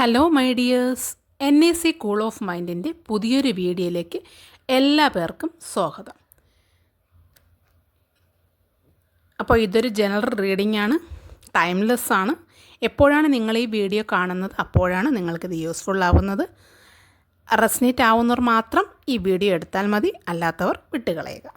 Hello my dears N A C cool of മൈൻഡിന്റെ പുതിയൊരു വീഡിയോയിലേക്ക് എല്ലാ പേർക്കും സ്വാഗതം. അപ്പോൾ ഇതൊരു ജനറൽ റീഡിംഗ് ആണ്. ടൈംലെസ് ആണ്. എപ്പോഴാണ് നിങ്ങൾ ഈ വീഡിയോ കാണുന്നത്? അപ്പോഴാണ് നിങ്ങൾക്കിത് യൂസ്ഫുൾ ആവുന്നത്. റെസ്നേറ്റ് ആവുന്നവർ മാത്രം ഈ വീഡിയോ എടുത്താൽ മതി. അല്ലാത്തവർ വിട്ടുകളയുക.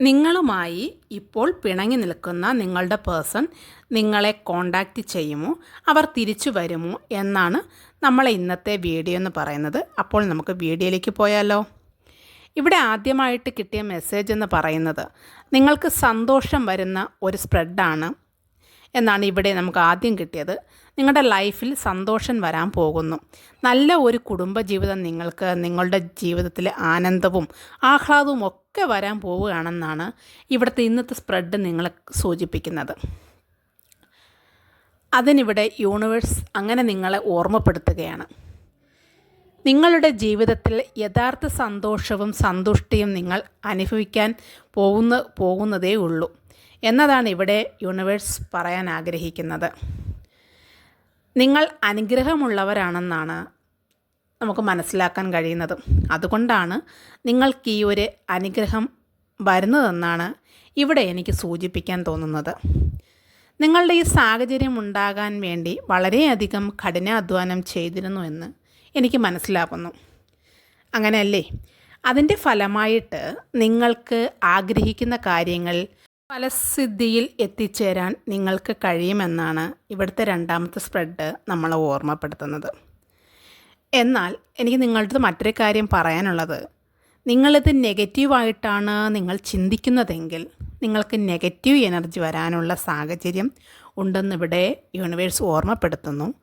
നിങ്ങളുമായി ഇപ്പോൾ പിണങ്ങി നിൽക്കുന്ന നിങ്ങളുടെ പേഴ്സൺ നിങ്ങളെ കോണ്ടാക്റ്റ് ചെയ്യുമോ? അവർ തിരിച്ചു വരുമോ? എന്നാണ് നമ്മളെ ഇന്നത്തെ വീഡിയോ എന്ന് പറയുന്നത്. അപ്പോൾ നമുക്ക് വീഡിയോയിലേക്ക് പോയാലോ? ഇവിടെ ആദ്യമായിട്ട് കിട്ടിയ മെസ്സേജ് എന്ന് പറയുന്നത് നിങ്ങൾക്ക് സന്തോഷം വരുന്ന ഒരു സ്പ്രെഡാണ് എന്നാണ് ഇവിടെ നമുക്ക് ആദ്യം കിട്ടിയത്. നിങ്ങളുടെ ലൈഫിൽ സന്തോഷം വരാൻ പോകുന്നു. നല്ല ഒരു കുടുംബജീവിതം നിങ്ങൾക്ക് നിങ്ങളുടെ ജീവിതത്തിൽ ആനന്ദവും ആഹ്ലാദവും ഒക്കെ വരാൻ പോവുകയാണെന്നാണ് ഇവിടുത്തെ ഇന്നത്തെ സ്പ്രെഡ് നിങ്ങളെ സൂചിപ്പിക്കുന്നത്. അതിനിവിടെ യൂണിവേഴ്സ് അങ്ങനെ നിങ്ങളെ ഓർമ്മപ്പെടുത്തുകയാണ്. നിങ്ങളുടെ ജീവിതത്തിൽ യഥാർത്ഥ സന്തോഷവും സന്തുഷ്ടിയും നിങ്ങൾ അനുഭവിക്കാൻ പോകുന്ന പോകുന്നതേ ഉള്ളൂ. എന്നതാണ് ഇവിടെ യൂണിവേഴ്സ് പറയാൻ ആഗ്രഹിക്കുന്നത്. നിങ്ങൾ അനുഗ്രഹമുള്ളവരാണെന്നാണ് നമുക്ക് മനസ്സിലാക്കാൻ കഴിയുന്നത്. അതുകൊണ്ടാണ് നിങ്ങൾക്ക് ഈ ഒരു അനുഗ്രഹം വരുന്നതെന്നാണ് ഇവിടെ എനിക്ക് സൂചിപ്പിക്കാൻ തോന്നുന്നത്. നിങ്ങളുടെ ഈ സാഹചര്യം ഉണ്ടാകാൻ വേണ്ടി വളരെയധികം കഠിനാധ്വാനം ചെയ്തിരുന്നു എന്ന് എനിക്ക് മനസ്സിലാക്കുന്നു അങ്ങനെയല്ലേ? അതിന്റെ ഫലമായിട്ട് നിങ്ങൾക്ക് ആഗ്രഹിക്കുന്ന കാര്യങ്ങൾ ഫലസിദ്ധിയിൽ എത്തിച്ചേരാൻ നിങ്ങൾക്ക് കഴിയുമെന്നാണ് ഇവിടുത്തെ രണ്ടാമത്തെ സ്പ്രെഡ് നമ്മളെ ഓർമ്മപ്പെടുത്തുന്നത്. എന്നാൽ എനിക്ക് നിങ്ങളുടെ മറ്റൊരു കാര്യം പറയാനുള്ളത്. നിങ്ങളിത് നെഗറ്റീവായിട്ടാണ് നിങ്ങൾ ചിന്തിക്കുന്നതെങ്കിൽ നിങ്ങൾക്ക് നെഗറ്റീവ് എനർജി വരാനുള്ള സാഹചര്യം ഉണ്ടെന്നിവിടെ യൂണിവേഴ്സ് ഓർമ്മപ്പെടുത്തുന്നു.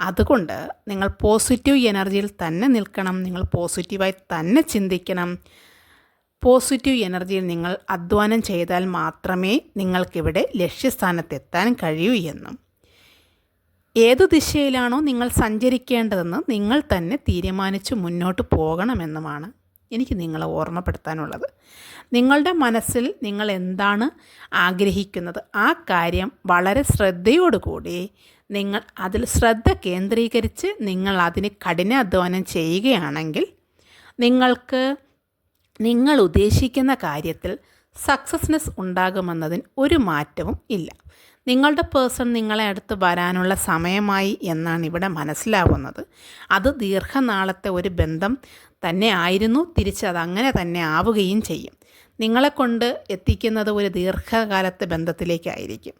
അതുകൊണ്ട് നിങ്ങൾ പോസിറ്റീവ് എനർജിയിൽ തന്നെ നിൽക്കണം. നിങ്ങൾ പോസിറ്റീവായി തന്നെ ചിന്തിക്കണം. പോസിറ്റീവ് എനർജിയിൽ നിങ്ങൾ അധ്വാനം ചെയ്താൽ മാത്രമേ നിങ്ങൾക്കിവിടെ ലക്ഷ്യസ്ഥാനത്തെത്താൻ കഴിയൂ എന്നും. ഏതു ദിശയിലാണോ നിങ്ങൾ സഞ്ചരിക്കേണ്ടതെന്ന് നിങ്ങൾ തന്നെ തീരുമാനിച്ച് മുന്നോട്ട് പോകണമെന്നുമാണ് എനിക്ക് നിങ്ങളെ ഓർമ്മപ്പെടുത്താനുള്ളത്. നിങ്ങളുടെ മനസ്സിൽ നിങ്ങൾ എന്താണ് ആഗ്രഹിക്കുന്നത്? ആ കാര്യം വളരെ ശ്രദ്ധയോടുകൂടി നിങ്ങൾ അതിൽ ശ്രദ്ധ കേന്ദ്രീകരിച്ച് നിങ്ങൾ അതിന് കഠിനാധ്വാനം ചെയ്യുകയാണെങ്കിൽ നിങ്ങൾക്ക് നിങ്ങൾ ഉദ്ദേശിക്കുന്ന കാര്യത്തിൽ സക്സസ്നെസ് ഉണ്ടാകുമെന്നതിന് ഒരു മാറ്റവും ഇല്ല. നിങ്ങളുടെ പേഴ്സൺ നിങ്ങളെ അടുത്ത് വരാനുള്ള സമയമായി എന്നാണ് ഇവിടെ മനസ്സിലാവുന്നത്. അത് ദീർഘനാളത്തെ ഒരു ബന്ധം തന്നെ ആയിരുന്നു. തിരിച്ചത് അങ്ങനെ തന്നെ ആവുകയും ചെയ്യും. നിങ്ങളെ കൊണ്ട് എത്തിക്കുന്നത് ഒരു ദീർഘകാലത്തെ ബന്ധത്തിലേക്കായിരിക്കും.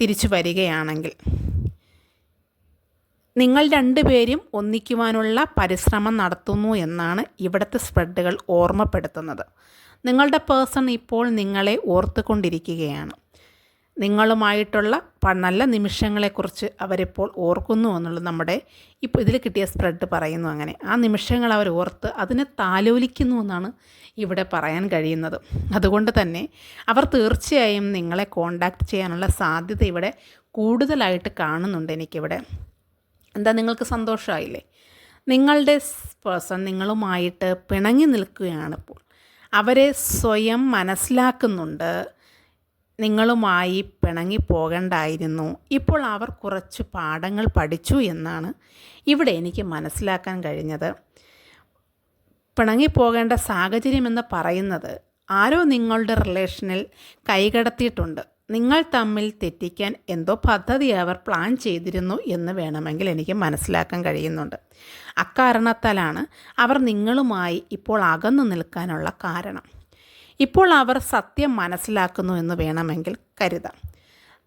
തിരിച്ചു വരികയാണെങ്കിൽ. നിങ്ങൾ രണ്ടുപേരും ഒന്നിക്കുവാനുള്ള പരിശ്രമം നടത്തുന്നു എന്നാണ് ഇവിടുത്തെ സ്പ്രെഡുകൾ ഓർമ്മപ്പെടുത്തുന്നത്. നിങ്ങളുടെ പേഴ്സൺ ഇപ്പോൾ നിങ്ങളെ ഓർത്തുകൊണ്ടിരിക്കുകയാണ്. നിങ്ങളുമായിട്ടുള്ള നല്ല നിമിഷങ്ങളെക്കുറിച്ച് അവരിപ്പോൾ ഓർക്കുന്നു എന്നുള്ളത് നമ്മുടെ ഇപ്പോൾ ഇതിൽ കിട്ടിയ സ്പ്രെഡ് പറയുന്നു അങ്ങനെ. ആ നിമിഷങ്ങൾ അവർ ഓർത്ത് അതിനെ താലോലിക്കുന്നു എന്നാണ് ഇവിടെ പറയാൻ കഴിയുന്നത്. അതുകൊണ്ട് തന്നെ അവർ തീർച്ചയായും നിങ്ങളെ കോണ്ടാക്ട് ചെയ്യാനുള്ള സാധ്യത ഇവിടെ കൂടുതലായിട്ട് കാണുന്നുണ്ട് എനിക്കിവിടെ. എന്താ നിങ്ങൾക്ക് സന്തോഷമായില്ലേ നിങ്ങളുടെ പേഴ്സൺ നിങ്ങളുമായിട്ട് പിണങ്ങി നിൽക്കുകയാണിപ്പോൾ അവരെ സ്വയം മനസ്സിലാക്കുന്നുണ്ട്. നിങ്ങളുമായി പിണങ്ങി പോകണ്ടായിരുന്നു. ഇപ്പോൾ അവർ കുറച്ച് പാഠങ്ങൾ പഠിച്ചു എന്നാണ് ഇവിടെ എനിക്ക് മനസ്സിലാക്കാൻ കഴിഞ്ഞത്. പിണങ്ങിപ്പോകേണ്ട സാഹചര്യമെന്ന് പറയുന്നത് ആരോ നിങ്ങളുടെ റിലേഷനിൽ കൈകടത്തിയിട്ടുണ്ട്. നിങ്ങൾ തമ്മിൽ തെറ്റിക്കാൻ എന്തോ പദ്ധതി അവർ പ്ലാൻ ചെയ്തിരുന്നു എന്ന് വേണമെങ്കിൽ എനിക്ക് മനസ്സിലാക്കാൻ കഴിയുന്നുണ്ട്. അക്കാരണത്താലാണ് അവർ നിങ്ങളുമായി ഇപ്പോൾ അകന്നു നിൽക്കാനുള്ള കാരണം. ഇപ്പോൾ അവർ സത്യം മനസ്സിലാക്കുന്നു എന്ന് വേണമെങ്കിൽ കരുതാം.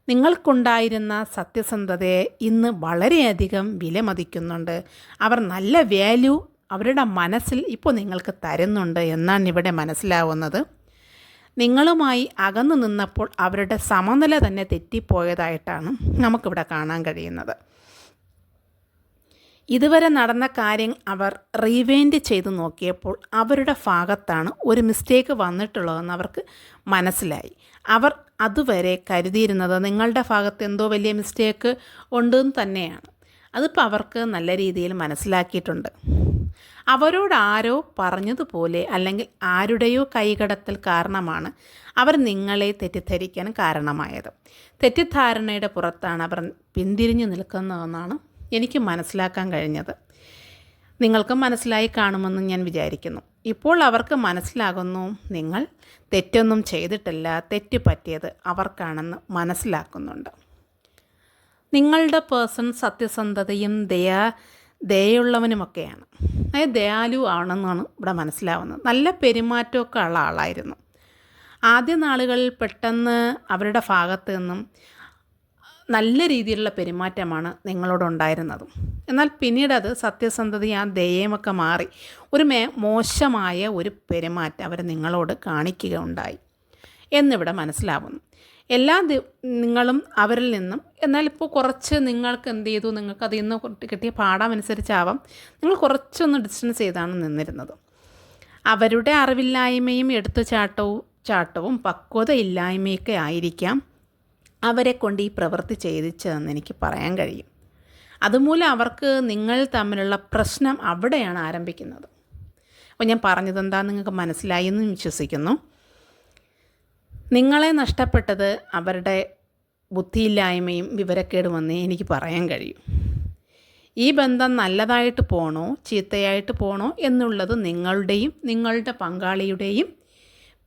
നിങ്ങൾക്കുണ്ടായിരുന്ന സത്യസന്ധതയെ ഇന്ന് വളരെയധികം വിലമതിക്കുന്നുണ്ട്. അവർ നല്ല വാല്യൂ അവരുടെ മനസ്സിൽ ഇപ്പോൾ നിങ്ങൾക്ക് തരുന്നുണ്ട് എന്നാണ് ഇവിടെ മനസ്സിലാവുന്നത്. നിങ്ങളുമായി അകന്നു നിന്നപ്പോൾ അവരുടെ സമനില തന്നെ തെറ്റിപ്പോയതായിട്ടാണ് നമുക്കിവിടെ കാണാൻ കഴിയുന്നത്. ഇതുവരെ നടന്ന കാര്യം അവർ റീവൈൻഡ് ചെയ്ത് നോക്കിയപ്പോൾ അവരുടെ ഭാഗത്താണ് ഒരു മിസ്റ്റേക്ക് വന്നിട്ടുള്ളതെന്ന് അവർക്ക് മനസ്സിലായി. അവർ അതുവരെ കരുതിയിരുന്നത് നിങ്ങളുടെ ഭാഗത്ത് എന്തോ വലിയ മിസ്റ്റേക്ക് ഉണ്ടെന്ന് തന്നെയാണ്. അതിപ്പോൾ അവർക്ക് നല്ല രീതിയിൽ മനസ്സിലാക്കിയിട്ടുണ്ട്. അവരോട് ആരോ പറഞ്ഞതുപോലെ അല്ലെങ്കിൽ ആരുടെയോ കൈകടത്തൽ കാരണമാണ് അവർ നിങ്ങളെ തെറ്റിദ്ധരിക്കാൻ കാരണമായത്. തെറ്റിദ്ധാരണയുടെ പുറത്താണ് അവർ പിന്തിരിഞ്ഞു നിൽക്കുന്നതെന്നാണ് എനിക്ക് മനസ്സിലാക്കാൻ കഴിഞ്ഞത്. നിങ്ങൾക്കും മനസ്സിലായി കാണുമെന്ന് ഞാൻ വിചാരിക്കുന്നു. ഇപ്പോൾ അവർക്ക് മനസ്സിലാകുന്നു നിങ്ങൾ തെറ്റൊന്നും ചെയ്തിട്ടില്ല തെറ്റ് പറ്റിയത് അവർക്കാണെന്ന് മനസ്സിലാക്കുന്നുണ്ട്. നിങ്ങളുടെ പേഴ്സൺ സത്യസന്ധതയും ദയ ദയുള്ളവനുമൊക്കെയാണ് അതായത് ദയാലു ആണെന്നാണ് ഇവിടെ മനസ്സിലാവുന്നത്. നല്ല പെരുമാറ്റമൊക്കെ ഉള്ള ആളായിരുന്നു. ആദ്യ നാളുകളിൽ പെട്ടെന്ന് അവരുടെ ഭാഗത്ത് നിന്നും നല്ല രീതിയിലുള്ള പെരുമാറ്റമാണ് നിങ്ങളോടുണ്ടായിരുന്നത് എന്നാൽ പിന്നീട് അത് സത്യസന്ധതയും ആ ദയയുമൊക്കെ മാറി ഒരു മേ മോശമായ ഒരു പെരുമാറ്റം അവർ നിങ്ങളോട് കാണിക്കുകയുണ്ടായി. എന്നിവിടെ മനസ്സിലാവുന്നു. എല്ലാ നിങ്ങളും അവരിൽ നിന്നും എന്നാൽ ഇപ്പോൾ കുറച്ച് നിങ്ങൾക്ക് എന്ത് ചെയ്തു? നിങ്ങൾക്ക് അതിൽ നിന്ന് കിട്ടിയ പാഠമനുസരിച്ചാവാം നിങ്ങൾ കുറച്ചൊന്ന് ഡിസ്റ്റൻസ് ചെയ്താണ് നിന്നിരുന്നത്. അവരുടെ അറിവില്ലായ്മയും എടുത്തുചാട്ടവും ചാട്ടവും പക്വതയില്ലായ്മയൊക്കെ ആയിരിക്കാം അവരെ കൊണ്ട് ഈ പ്രവൃത്തി ചെയ്തിച്ചതെന്ന് എനിക്ക് പറയാൻ കഴിയും. അതുമൂലം അവർക്ക് നിങ്ങൾ തമ്മിലുള്ള പ്രശ്നം അവിടെയാണ് ആരംഭിക്കുന്നത്. അപ്പോൾ ഞാൻ പറഞ്ഞതെന്താ നിങ്ങൾക്ക് മനസ്സിലായി എന്ന് വിശ്വസിക്കുന്നു. നിങ്ങളെ നഷ്ടപ്പെട്ടത് അവരുടെ ബുദ്ധിയില്ലായ്മയും വിവരക്കേടുമെന്നേ എനിക്ക് പറയാൻ കഴിയും. ഈ ബന്ധം നല്ലതായിട്ട് പോണോ ചീത്തയായിട്ട് പോണോ എന്നുള്ളത് നിങ്ങളുടെയും നിങ്ങളുടെ പങ്കാളിയുടെയും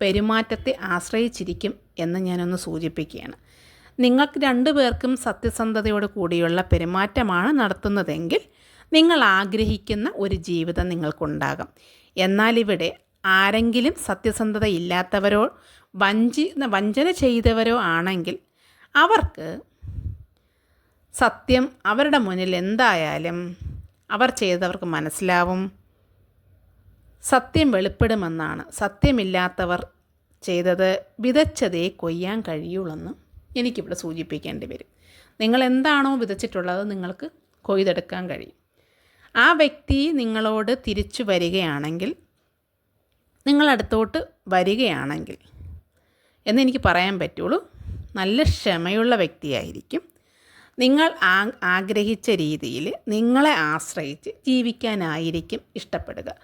പെരുമാറ്റത്തെ ആശ്രയിച്ചിരിക്കും എന്ന് ഞാനൊന്ന് സൂചിപ്പിക്കുകയാണ്. നിങ്ങൾക്ക് രണ്ടു പേർക്കും സത്യസന്ധതയോട് കൂടിയുള്ള പെരുമാറ്റമാണ് നടത്തുന്നതെങ്കിൽ നിങ്ങൾ ആഗ്രഹിക്കുന്ന ഒരു ജീവിതം നിങ്ങൾക്കുണ്ടാകും. എന്നാൽ ഇവിടെ ആരെങ്കിലും സത്യസന്ധത ഇല്ലാത്തവരോ വഞ്ചി വഞ്ചന ചെയ്തവരോ ആണെങ്കിൽ അവർക്ക് സത്യം അവരുടെ മുന്നിൽ എന്തായാലും അവർ ചെയ്തവർക്ക് മനസ്സിലാവും. സത്യം വെളിപ്പെടുമെന്നാണ്. സത്യമില്ലാത്തവർ ചെയ്തത് വിതച്ചതേ കൊയ്യാൻ കഴിയുള്ളെന്ന് എനിക്കിവിടെ സൂചിപ്പിക്കേണ്ടി വരും. നിങ്ങൾ എന്താണോ വിതച്ചിട്ടുള്ളത് നിങ്ങൾക്ക് കൊയ്തെടുക്കാൻ കഴിയും. ആ വ്യക്തി നിങ്ങളോട് തിരിച്ചു വരികയാണെങ്കിൽ നിങ്ങളടുത്തോട്ട് വരികയാണെങ്കിൽ എന്നെനിക്ക് പറയാൻ പറ്റുള്ളൂ നല്ല ക്ഷമയുള്ള വ്യക്തിയായിരിക്കും. നിങ്ങൾ ആഗ്രഹിച്ച രീതിയിൽ നിങ്ങളെ ആശ്രയിച്ച് ജീവിക്കാനായിരിക്കും ഇഷ്ടപ്പെടുക.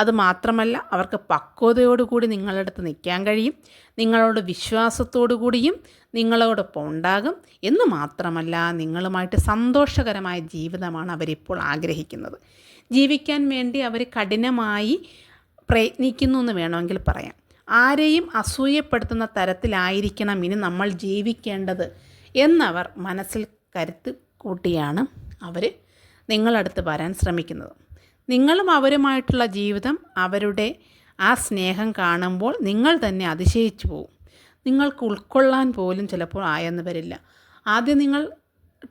അതുമാത്രമല്ല അവർക്ക് പക്വതയോടുകൂടി നിങ്ങളുടെ അടുത്ത് നിൽക്കാൻ കഴിയും നിങ്ങളോട് വിശ്വാസത്തോടു കൂടിയും നിങ്ങളോടൊപ്പം ഉണ്ടാകും എന്ന് മാത്രമല്ല നിങ്ങളുമായിട്ട് സന്തോഷകരമായ ജീവിതമാണ് അവരിപ്പോൾ ആഗ്രഹിക്കുന്നത്. ജീവിക്കാൻ വേണ്ടി അവർ കഠിനമായി പ്രയത്നിക്കുന്നു എന്ന് വേണമെങ്കിൽ പറയാം. ആരെയും അസൂയപ്പെടുത്തുന്ന തരത്തിലായിരിക്കണം ഇനി നമ്മൾ ജീവിക്കേണ്ടത് എന്നവർ മനസ്സിൽ കരുത്ത് കൂട്ടിയാണ് അവർ നിങ്ങളടുത്ത് വരാൻ ശ്രമിക്കുന്നത്. നിങ്ങളും അവരുമായിട്ടുള്ള ജീവിതം അവരുടെ ആ സ്നേഹം കാണുമ്പോൾ നിങ്ങൾ തന്നെ അതിശയിച്ചു പോകും നിങ്ങൾക്ക് ഉൾക്കൊള്ളാൻ പോലും ചിലപ്പോൾ ആയെന്ന് വരില്ല. ആദ്യം നിങ്ങൾ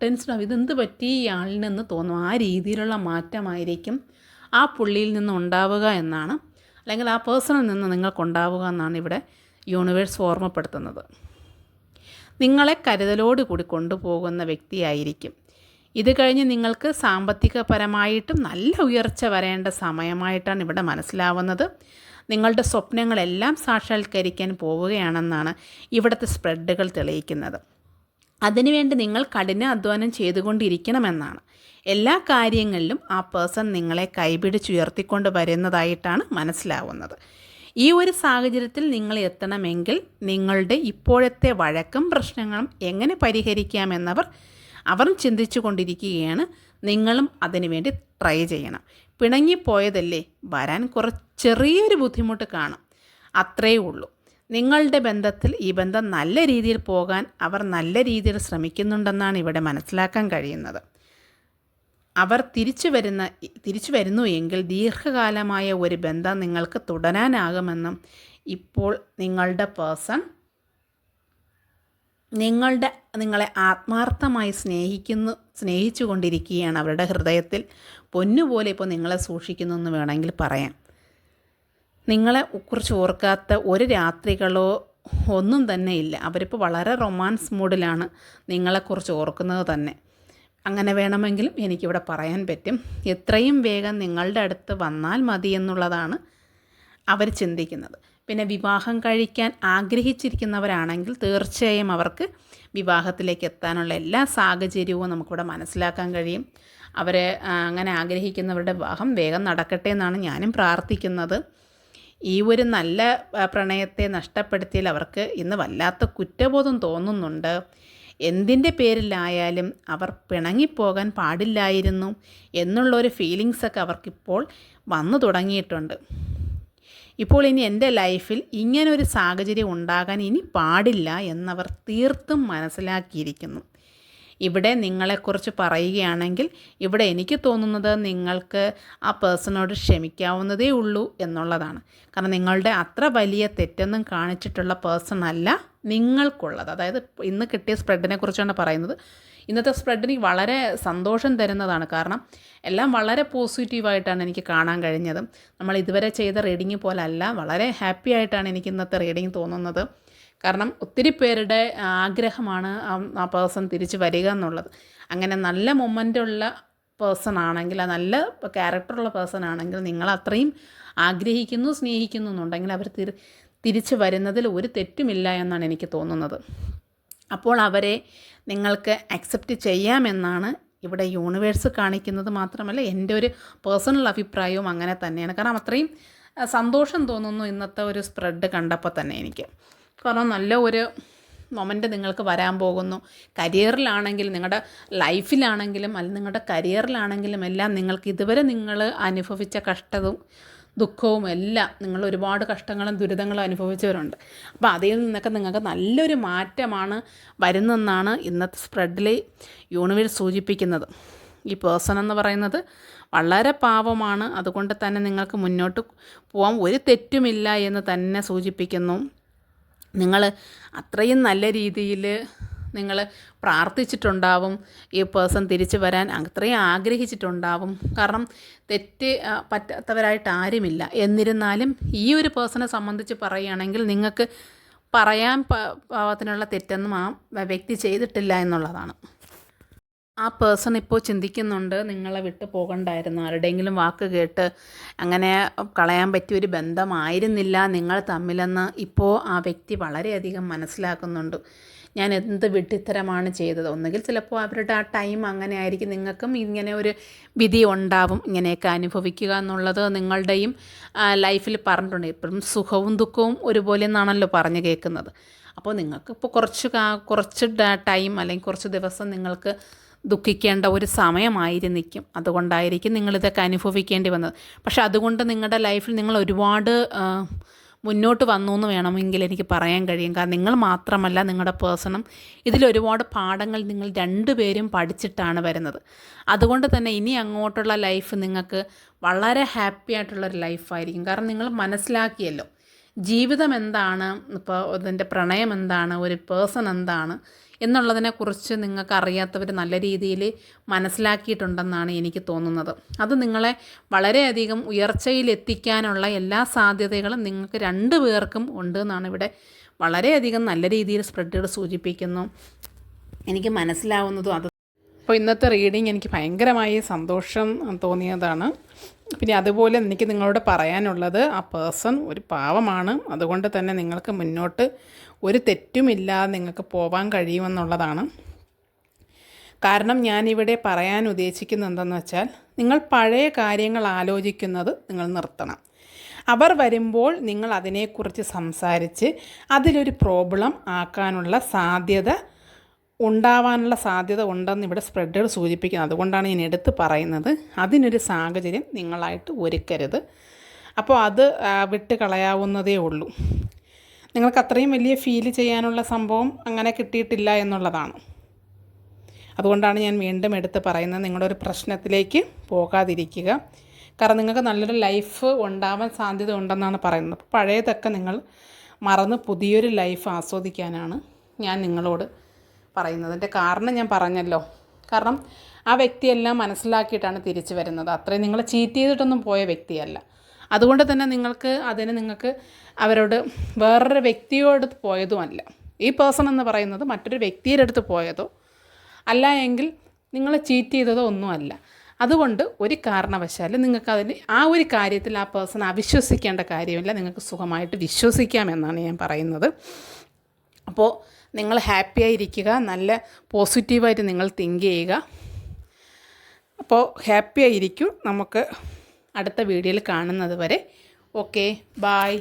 ടെൻഷനാവും ഇതെന്ത് പറ്റി ഈ ആളിനെന്ന്? തോന്നും. ആ രീതിയിലുള്ള മാറ്റമായിരിക്കും ആ പുള്ളിയിൽ നിന്ന് ഉണ്ടാവുക എന്നാണ് അല്ലെങ്കിൽ ആ പേഴ്സണിൽ നിന്ന് നിങ്ങൾക്കുണ്ടാവുക എന്നാണ് ഇവിടെ യൂണിവേഴ്സ് ഓർമ്മപ്പെടുത്തുന്നത്. നിങ്ങളെ കരുതലോടുകൂടി കൊണ്ടുപോകുന്ന വ്യക്തിയായിരിക്കും. ഇത് കഴിഞ്ഞ് നിങ്ങൾക്ക് സാമ്പത്തികപരമായിട്ടും നല്ല ഉയർച്ച വരേണ്ട സമയമായിട്ടാണ് ഇവിടെ മനസ്സിലാവുന്നത്. നിങ്ങളുടെ സ്വപ്നങ്ങളെല്ലാം സാക്ഷാത്കരിക്കാൻ പോവുകയാണെന്നാണ് ഇവിടുത്തെ സ്പ്രെഡുകൾ തെളിയിക്കുന്നത്. അതിനുവേണ്ടി നിങ്ങൾ കഠിന അധ്വാനം ചെയ്തുകൊണ്ടിരിക്കണമെന്നാണ്. എല്ലാ കാര്യങ്ങളിലും ആ പേഴ്സൺ നിങ്ങളെ കൈപിടിച്ചുയർത്തിക്കൊണ്ട് വരുന്നതായിട്ടാണ് മനസ്സിലാവുന്നത്. ഈ ഒരു സാഹചര്യത്തിൽ നിങ്ങൾ എത്തണമെങ്കിൽ നിങ്ങളുടെ ഇപ്പോഴത്തെ വഴക്കും പ്രശ്നങ്ങളും എങ്ങനെ പരിഹരിക്കാമെന്നവർ അവർ ചിന്തിച്ചു കൊണ്ടിരിക്കുകയാണ് നിങ്ങളും അതിനുവേണ്ടി ട്രൈ ചെയ്യണം. പിണങ്ങിപ്പോയതല്ലേ? വരാൻ കുറച്ച് ചെറിയൊരു ബുദ്ധിമുട്ട് കാണും. അത്രയേ ഉള്ളൂ. നിങ്ങളുടെ ബന്ധത്തിൽ ഈ ബന്ധം നല്ല രീതിയിൽ പോകാൻ അവർ നല്ല രീതിയിൽ ശ്രമിക്കുന്നുണ്ടെന്നാണ് ഇവിടെ മനസ്സിലാക്കാൻ കഴിയുന്നത്. അവർ തിരിച്ചു വരുന്ന തിരിച്ചു വരുന്നു എങ്കിൽ ദീർഘകാലമായ ഒരു ബന്ധം നിങ്ങൾക്ക് തുടരാനാകുമെന്നും ഇപ്പോൾ നിങ്ങളുടെ പേഴ്സൺ നിങ്ങളുടെ നിങ്ങളെ ആത്മാർത്ഥമായി സ്നേഹിക്കുന്നു സ്നേഹിച്ചു കൊണ്ടിരിക്കുകയാണ് അവരുടെ ഹൃദയത്തിൽ. പൊന്നുപോലെ ഇപ്പോൾ നിങ്ങളെ സൂക്ഷിക്കുന്നു എന്ന് വേണമെങ്കിൽ പറയാം. നിങ്ങളെ കുറിച്ച് ഓർക്കാത്ത ഒരു രാത്രികളോ ഒന്നും തന്നെ ഇല്ല. അവരിപ്പോൾ വളരെ റൊമാൻസ് മൂഡിലാണ് നിങ്ങളെക്കുറിച്ച് ഓർക്കുന്നത് തന്നെ. അങ്ങനെ വേണമെങ്കിലും എനിക്കിവിടെ പറയാൻ പറ്റും. എത്രയും വേഗം നിങ്ങളുടെ അടുത്ത് വന്നാൽ മതി എന്നുള്ളതാണ് അവർ ചിന്തിക്കുന്നത്. പിന്നെ വിവാഹം കഴിക്കാൻ ആഗ്രഹിച്ചിരിക്കുന്നവരാണെങ്കിൽ തീർച്ചയായും അവർക്ക് വിവാഹത്തിലേക്ക് എത്താനുള്ള എല്ലാ സാഹചര്യവും നമുക്കിവിടെ മനസ്സിലാക്കാൻ കഴിയും. അവരെ അങ്ങനെ ആഗ്രഹിക്കുന്നവരുടെ വിവാഹം വേഗം നടക്കട്ടെ എന്നാണ് ഞാനും പ്രാർത്ഥിക്കുന്നത്. ഈ ഒരു നല്ല പ്രണയത്തെ നഷ്ടപ്പെടുത്തിയാൽ അവർക്ക് ഇന്ന് വല്ലാത്ത കുറ്റബോധം തോന്നുന്നുണ്ട്. എന്തിന്റെ പേരിലായാലും അവർ പിണങ്ങിപ്പോകാൻ പാടില്ലായിരുന്നു എന്നുള്ളൊരു ഫീലിങ്സൊക്കെ അവർക്കിപ്പോൾ വന്നു തുടങ്ങിയിട്ടുണ്ട്. ഇപ്പോൾ ഇനി എന്റെ ലൈഫിൽ ഇങ്ങനൊരു സാഹചര്യം ഉണ്ടാകാൻ ഇനി പാടില്ല എന്നവർ തീർത്തും മനസ്സിലാക്കിയിരിക്കുന്നു. ഇവിടെ നിങ്ങളെക്കുറിച്ച് പറയുകയാണെങ്കിൽ ഇവിടെ എനിക്ക് തോന്നുന്നത് നിങ്ങൾക്ക് ആ പേഴ്സണോട് ക്ഷമിക്കാവുന്നതേ ഉള്ളൂ എന്നുള്ളതാണ്. കാരണം നിങ്ങളുടെ അത്ര വലിയ തെറ്റൊന്നും കാണിച്ചിട്ടുള്ള പേഴ്സൺ അല്ല നിങ്ങൾക്കുള്ളത്. അതായത് ഇന്ന് കിട്ടിയ സ്പ്രെഡിനെ കുറിച്ചാണ് പറയുന്നത്. ഇന്നത്തെ സ്പ്രെഡ് എനിക്ക് വളരെ സന്തോഷം തരുന്നതാണ്. കാരണം എല്ലാം വളരെ പോസിറ്റീവായിട്ടാണ് എനിക്ക് കാണാൻ കഴിഞ്ഞത്. നമ്മൾ ഇതുവരെ ചെയ്ത റീഡിങ് പോലല്ല. വളരെ ഹാപ്പി ആയിട്ടാണ് എനിക്ക് ഇന്നത്തെ റീഡിങ് തോന്നുന്നത്. കാരണം ഒത്തിരി പേരുടെ ആഗ്രഹമാണ് ആ പേഴ്സൺ തിരിച്ച് വരിക എന്നുള്ളത്. അങ്ങനെ നല്ല മൊമെന്റുള്ള പേഴ്സൺ ആണെങ്കിൽ ആ നല്ല ക്യാരക്ടറുള്ള പേഴ്സൺ ആണെങ്കിൽ നിങ്ങൾ അത്രയും ആഗ്രഹിക്കുന്നു സ്നേഹിക്കുന്നു എന്നുണ്ടെങ്കിൽ അവർ തിരി തിരിച്ച് വരുന്നതിൽ ഒരു തെറ്റുമില്ല എന്നാണ് എനിക്ക് തോന്നുന്നത്. അപ്പോൾ അവരെ നിങ്ങൾക്ക് അക്സെപ്റ്റ് ചെയ്യാമെന്നാണ് ഇവിടെ യൂണിവേഴ്സ് കാണിക്കുന്നത് മാത്രമല്ല എന്റെ ഒരു പേഴ്സണൽ അഭിപ്രായവും അങ്ങനെ തന്നെയാണ്. കാരണം അത്രയും സന്തോഷം തോന്നുന്നു ഇന്നത്തെ ഒരു സ്പ്രെഡ് കണ്ടപ്പോൾ തന്നെ എനിക്ക്. കാരണം നല്ല ഒരു മൊമെന്റ് നിങ്ങൾക്ക് വരാൻ പോകുന്നു. കരിയറിലാണെങ്കിലും നിങ്ങളുടെ ലൈഫിലാണെങ്കിലും അല്ലെങ്കിൽ നിങ്ങളുടെ കരിയറിലാണെങ്കിലും എല്ലാം നിങ്ങൾക്ക് ഇതുവരെ നിങ്ങൾ അനുഭവിച്ച കഷ്ടവും ദുഃഖവും എല്ലാം നിങ്ങൾ ഒരുപാട് കഷ്ടങ്ങളും ദുരിതങ്ങളും അനുഭവിച്ചവരുണ്ട്. അപ്പോൾ അതിൽ നിന്നൊക്കെ നിങ്ങൾക്ക് നല്ലൊരു മാറ്റമാണ് വരുന്നെന്നാണ് ഇന്നത്തെ സ്പ്രെഡിൽ യൂണിവേഴ്സ് സൂചിപ്പിക്കുന്നത്. ഈ പേഴ്സൺ എന്ന് പറയുന്നത് വളരെ പാവമാണ്. അതുകൊണ്ട് തന്നെ നിങ്ങൾക്ക് മുന്നോട്ട് പോകാൻ ഒരു തെറ്റുമില്ല എന്ന് തന്നെ സൂചിപ്പിക്കുന്നു. നിങ്ങൾ അത്രയും നല്ല രീതിയിൽ നിങ്ങൾ പ്രാർത്ഥിച്ചിട്ടുണ്ടാവും ഈ പേഴ്സൺ തിരിച്ചു വരാൻ. അത്രയും ആഗ്രഹിച്ചിട്ടുണ്ടാവും. കാരണം തെറ്റ് പറ്റാത്തവരായിട്ട് ആരുമില്ല. എന്നിരുന്നാലും ഈ ഒരു പേഴ്സണെ സംബന്ധിച്ച് പറയുകയാണെങ്കിൽ നിങ്ങൾക്ക് പറയാൻ പാവത്തിനുള്ള തെറ്റൊന്നും ആ വ്യക്തി ചെയ്തിട്ടില്ല എന്നുള്ളതാണ്. ആ പേഴ്സൺ ഇപ്പോൾ ചിന്തിക്കുന്നുണ്ട് നിങ്ങളെ വിട്ടു പോകണ്ടായിരുന്നു. ആരുടെയെങ്കിലും വാക്ക് കേട്ട് അങ്ങനെ കളയാൻ പറ്റിയ ഒരു ബന്ധമായിരുന്നില്ല. നിങ്ങൾ തമ്മിലെന്ന് ഇപ്പോൾ ആ വ്യക്തി വളരെയധികം മനസ്സിലാക്കുന്നുണ്ട്. ഞാൻ എന്ത് വിട്ടിത്തരമാണ് ചെയ്തത്? ഒന്നുകിൽ ചിലപ്പോൾ അവരുടെ ആ ടൈം അങ്ങനെ ആയിരിക്കും. നിങ്ങൾക്കും ഇങ്ങനെ ഒരു വിധി ഉണ്ടാവും ഇങ്ങനെയൊക്കെ അനുഭവിക്കുക എന്നുള്ളത് നിങ്ങളുടെയും ലൈഫിൽ പറഞ്ഞിട്ടുണ്ട്. ഇപ്പോഴും സുഖവും ദുഃഖവും ഒരുപോലെ എന്നാണല്ലോ പറഞ്ഞു കേൾക്കുന്നത്. അപ്പോൾ നിങ്ങൾക്ക് ഇപ്പോൾ കുറച്ച് കുറച്ച് ടൈം അല്ലെങ്കിൽ കുറച്ച് ദിവസം നിങ്ങൾക്ക് ദുഃഖിക്കേണ്ട ഒരു സമയമായിരുന്നിരിക്കും. അതുകൊണ്ടായിരിക്കും നിങ്ങളിതൊക്കെ അനുഭവിക്കേണ്ടി വന്നത്. പക്ഷെ അതുകൊണ്ട് നിങ്ങളുടെ ലൈഫിൽ നിങ്ങൾ ഒരുപാട് മുന്നോട്ട് വന്നു എന്ന് വേണമെങ്കിൽ എനിക്ക് പറയാൻ കഴിയും. കാരണം നിങ്ങൾ മാത്രമല്ല നിങ്ങളുടെ പേഴ്സണും. ഇതിലൊരുപാട് പാഠങ്ങൾ നിങ്ങൾ രണ്ടുപേരും പഠിച്ചിട്ടാണ് വരുന്നത്. അതുകൊണ്ട് തന്നെ ഇനി അങ്ങോട്ടുള്ള ലൈഫ് നിങ്ങൾക്ക് വളരെ ഹാപ്പി ആയിട്ടുള്ളൊരു ലൈഫായിരിക്കും. കാരണം നിങ്ങൾ മനസ്സിലാക്കിയല്ലോ. ജീവിതം എന്താണ്? ഇപ്പോൾ അതിന്റെ പ്രണയം എന്താണ്? ഒരു പേഴ്സൺ എന്താണ്? എന്നുള്ളതിനെക്കുറിച്ച് നിങ്ങൾക്ക് അറിയാത്തവർ നല്ല രീതിയിൽ മനസ്സിലാക്കിയിട്ടുണ്ടെന്നാണ് എനിക്ക് തോന്നുന്നത്. അത് നിങ്ങളെ വളരെയധികം ഉയർച്ചയിലെത്തിക്കാനുള്ള എല്ലാ സാധ്യതകളും നിങ്ങൾക്ക് രണ്ടു പേർക്കും ഉണ്ട് എന്നാണ് ഇവിടെ വളരെയധികം നല്ല രീതിയിൽ സ്പ്രെഡുകൾ സൂചിപ്പിക്കുന്നു. എനിക്ക് മനസ്സിലാവുന്നതും അത്. അപ്പോൾ ഇന്നത്തെ റീഡിങ് എനിക്ക് ഭയങ്കരമായി സന്തോഷം തോന്നിയതാണ്. പിന്നെ അതുപോലെ എനിക്ക് നിങ്ങളോട് പറയാനുള്ളത് ആ പേഴ്സൺ ഒരു പാവമാണ്. അതുകൊണ്ട് തന്നെ നിങ്ങൾക്ക് മുന്നോട്ട് ഒരു തെറ്റുമില്ലാതെ നിങ്ങൾക്ക് പോവാൻ കഴിയുമെന്നുള്ളതാണ്. കാരണം ഞാനിവിടെ പറയാൻ ഉദ്ദേശിക്കുന്നത് എന്തെന്ന് വെച്ചാൽ നിങ്ങൾ പഴയ കാര്യങ്ങൾ ആലോചിക്കുന്നത് നിങ്ങൾ നിർത്തണം. അവർ വരുമ്പോൾ നിങ്ങൾ അതിനെക്കുറിച്ച് സംസാരിച്ച് അതിലൊരു പ്രോബ്ലം ആക്കാനുള്ള സാധ്യത ഉണ്ടാവാനുള്ള സാധ്യത ഉണ്ടെന്ന് ഇവിടെ സ്പ്രെഡുകൾ സൂചിപ്പിക്കുന്നത് അതുകൊണ്ടാണ് ഞാൻ എടുത്ത് പറയുന്നത്. അതിനൊരു സാഹചര്യം നിങ്ങളായിട്ട് ഒരുക്കരുത്. അപ്പോൾ അത് വിട്ട് കളയാവുന്നതേ ഉള്ളൂ. നിങ്ങൾക്ക് അത്രയും വലിയ ഫീൽ ചെയ്യാനുള്ള സംഭവം അങ്ങനെ കിട്ടിയിട്ടില്ല എന്നുള്ളതാണ്. അതുകൊണ്ടാണ് ഞാൻ വീണ്ടും എടുത്ത് പറയുന്നത് നിങ്ങളുടെ ഒരു പ്രശ്നത്തിലേക്ക് പോകാതിരിക്കുക. കാരണം നിങ്ങൾക്ക് നല്ലൊരു ലൈഫ് ഉണ്ടാവാൻ സാധ്യത ഉണ്ടെന്നാണ് പറയുന്നത്. പഴയതൊക്കെ നിങ്ങൾ മറന്ന് പുതിയൊരു ലൈഫ് ആസ്വദിക്കാനാണ് ഞാൻ നിങ്ങളോട് പറയുന്നത്. എന്റെ കാരണം ഞാൻ പറഞ്ഞല്ലോ. കാരണം ആ വ്യക്തിയെല്ലാം മനസ്സിലാക്കിയിട്ടാണ് തിരിച്ചു വരുന്നത്. അത്രയും നിങ്ങൾ ചീറ്റ് ചെയ്തിട്ടൊന്നും പോയ വ്യക്തിയല്ല. അതുകൊണ്ട് തന്നെ നിങ്ങൾക്ക് അതിന് നിങ്ങൾക്ക് അവരോട് വേറൊരു വ്യക്തിയോട് പോയതുമല്ല. ഈ പേഴ്സൺ എന്ന് പറയുന്നത് മറ്റൊരു വ്യക്തിയുടെ അടുത്ത് പോയതോ അല്ല എങ്കിൽ നിങ്ങൾ ചീറ്റ് ചെയ്തതോ ഒന്നുമല്ല. അതുകൊണ്ട് ഒരു കാരണവശാലും നിങ്ങൾക്ക് അതിന് ആ ഒരു കാര്യത്തിൽ ആ പേഴ്സൺ അവിശ്വസിക്കേണ്ട കാര്യമില്ല. നിങ്ങൾക്ക് സുഖമായിട്ട് വിശ്വസിക്കാം എന്നാണ് ഞാൻ പറയുന്നത്. അപ്പോൾ നിങ്ങൾ ഹാപ്പിയായിരിക്കുക നല്ല പോസിറ്റീവായിട്ട് നിങ്ങൾ തിങ്ക് ചെയ്യുക. അപ്പോൾ ഹാപ്പിയായിരിക്കും നമുക്ക് അടുത്ത വീഡിയോയിൽ കാണുന്നത് വരെ. Okay bye